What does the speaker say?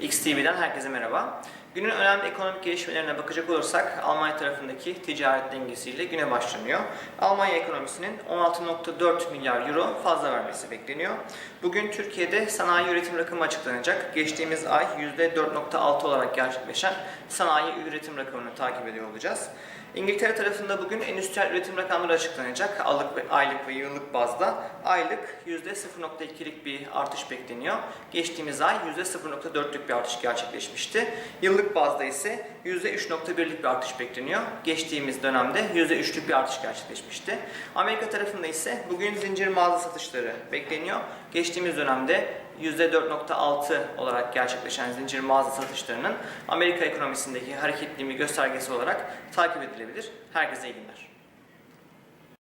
XTV'den herkese merhaba. Günün önemli ekonomik gelişmelerine bakacak olursak Almanya tarafındaki ticaret dengesiyle güne başlanıyor. Almanya ekonomisinin 16.4 milyar euro fazla vermesi bekleniyor. Bugün Türkiye'de sanayi üretim rakamı açıklanacak. Geçtiğimiz ay %4.6 olarak gerçekleşen sanayi üretim rakamını takip ediyor olacağız. İngiltere tarafında bugün endüstriyel üretim rakamları açıklanacak. Aylık ve, aylık ve yıllık bazda. Aylık %0.2'lik bir artış bekleniyor. Geçtiğimiz ay %0.4'lük bir artış gerçekleşmişti. Yıllık bazda ise %3.1'lik bir artış bekleniyor. Geçtiğimiz dönemde %3'lük bir artış gerçekleşmişti. Amerika tarafında ise bugün zincir mağaza satışları bekleniyor. Geçtiğimiz dönemde %4.6 olarak gerçekleşen zincir mağaza satışlarının Amerika ekonomisindeki hareketliliği göstergesi olarak takip edilebilir. Herkese iyi günler.